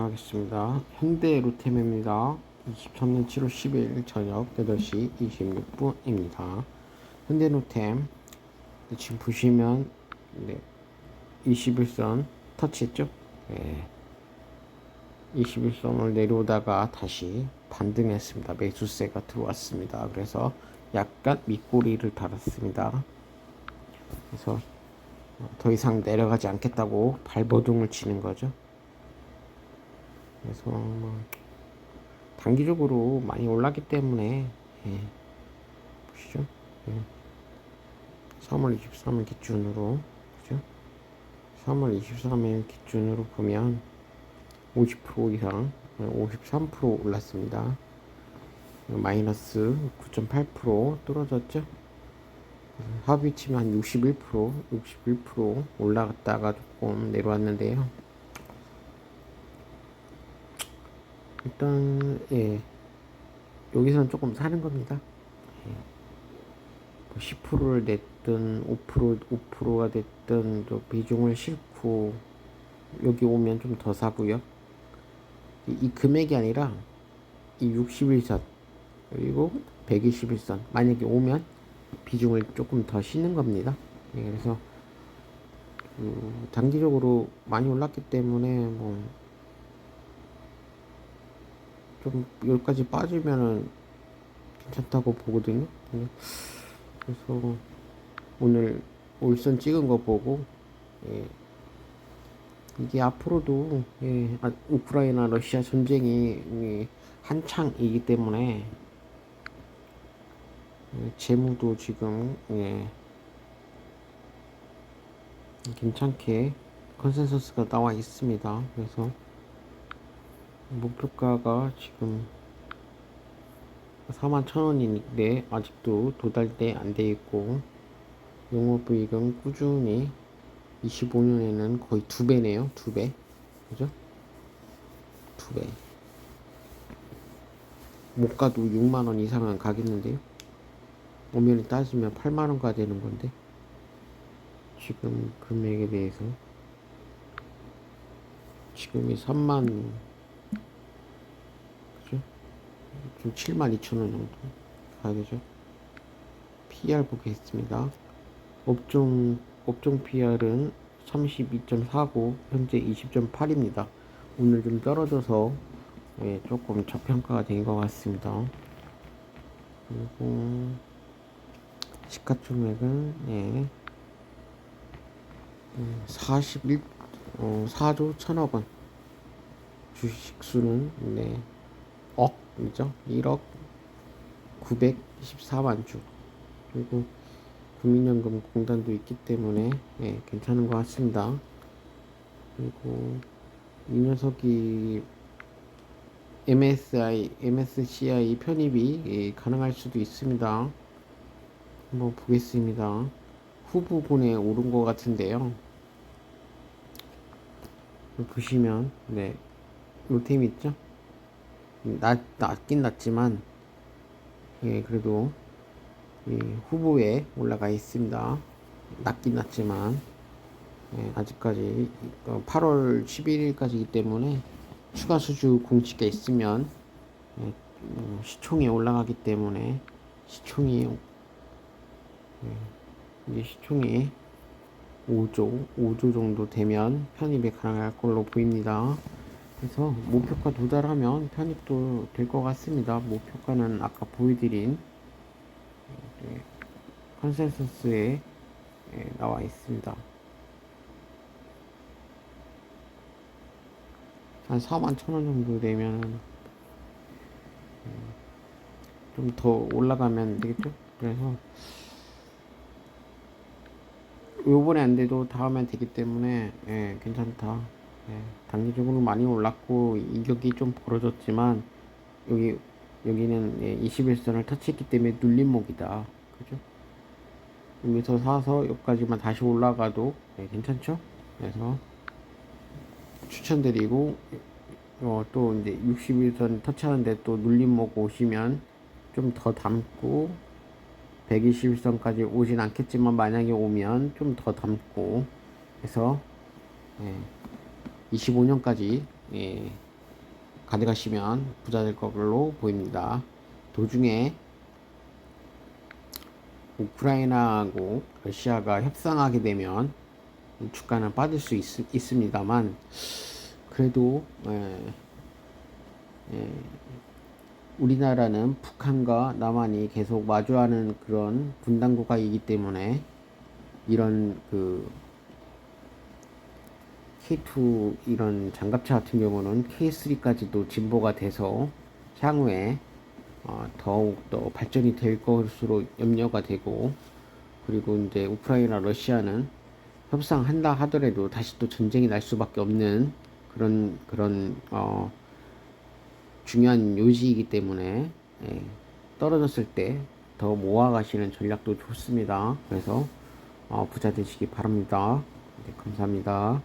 하겠습니다. 현대 루템입니다. 23년 7월 10일 저녁 8시 26분입니다. 현대 루템 지금 보시면 네, 21선 터치했죠? 네. 21선을 내려오다가 다시 반등했습니다. 매수세가 들어왔습니다. 그래서 약간 밑꼬리를 달았습니다. 그래서 더 이상 내려가지 않겠다고 발버둥을 치는 거죠. 그래서 뭐 단기적으로 많이 올랐기 때문에 예. 보시죠. 예. 3월 23일 기준으로 그죠? 3월 23일 기준으로 보면 50% 이상 53% 올랐습니다. 마이너스 9.8% 떨어졌죠. 합의 치면 한 61%, 61% 올라갔다가 조금 내려왔는데요. 일단 예 여기서는 조금 사는 겁니다. 예. 뭐 10%를 냈든 5% 5%가 됐든 또 비중을 싣고 여기 오면 좀 더 사고요. 이, 이 금액이 아니라 이 61선 그리고 121선 만약에 오면 비중을 조금 더 싣는 겁니다. 예, 그래서 그 단기적으로 많이 올랐기 때문에 뭐 좀 여기까지 빠지면은 괜찮다고 보거든요. 네. 그래서 오늘 올선 찍은 거 보고 예. 이게 앞으로도 예, 아, 우크라이나 러시아 전쟁이 예, 한창이기 때문에 예, 재무도 지금 예, 괜찮게 컨센서스가 나와 있습니다. 그래서 목표가가 지금 4만 천 원인데 아직도 도달돼 안 돼 있고 영업이익은 꾸준히 25년에는 거의 두 배네요. 두 배. 그죠? 두 배. 못 가도 6만 원 이상은 가겠는데요. 엄연히 따지면 8만 원 가 되는 건데 지금 금액에 대해서 지금이 3만 그죠? 좀 7만 2천 원 정도 가야 되죠. PR 보겠습니다. 업종 업종 PR은 32.49 현재 20.8입니다. 오늘 좀 떨어져서 예, 조금 저평가가 된 것 같습니다. 그리고 시가총액은 예, 41 어, 4조 1천억 원 주식 수는 네, 억 이죠 1억 914만 주 그리고 국민연금 공단도 있기 때문에 예, 괜찮은 것 같습니다. 그리고 이 녀석이 MSI, MSCI 편입이 예, 가능할 수도 있습니다. 한번 보겠습니다. 후보군에 오른 것 같은데요. 보시면 네, 요템 있죠? 낮, 낮긴 낮지만 예, 그래도 이 후보에 올라가 있습니다. 낮긴 낮지만 예, 아직까지 8월 11일까지이기 때문에 추가 수주 공시가 있으면 예, 음, 시총에 올라가기 때문에 시총이 예, 이제 시총이 5조 5조 정도 되면 편입이 가능할 걸로 보입니다. 그래서 목표가 도달하면 편입도 될 것 같습니다. 목표가는 아까 보여드린 네, 컨센서스에 예, 나와 있습니다. 한 4만 천원 정도 되면 음, 좀더 올라가면 되겠죠? 그래서 요번에 안 돼도 다음에 되기 때문에 예, 괜찮다. 예, 단기적으로 많이 올랐고 이격이 좀 벌어졌지만 여기 여기는 예, 21선을 터치했기 때문에 눌림목이다. 그죠? 여기서 사서 여기까지만 다시 올라가도 예, 괜찮죠? 그래서 추천드리고 어, 또 이제 61선 터치하는데 또 눌림목 오시면 좀 더 담고 121선까지 오진 않겠지만 만약에 오면 좀 더 담고 해서 예, 25년까지 예, 가져가시면 부자 될 걸로 보입니다. 도중에 우크라이나하고 러시아가 협상하게 되면 주가는 빠질 수 있, 습니다만 그래도 예, 예, 우리나라는 북한과 남한이 계속 마주하는 그런 분단 국가이기 때문에 이런 그 K2 이런 장갑차 같은 경우는 K3까지도 진보가 돼서 향후에 어, 더욱 더 발전이 될 것으로 염려가 되고 그리고 이제 우크라이나 러시아는 협상한다 하더라도 다시 또 전쟁이 날 수밖에 없는 그런 그런 어, 중요한 요지이기 때문에 예, 떨어졌을 때 더 모아가시는 전략도 좋습니다. 그래서 어, 부자 되시기 바랍니다. 네, 감사합니다.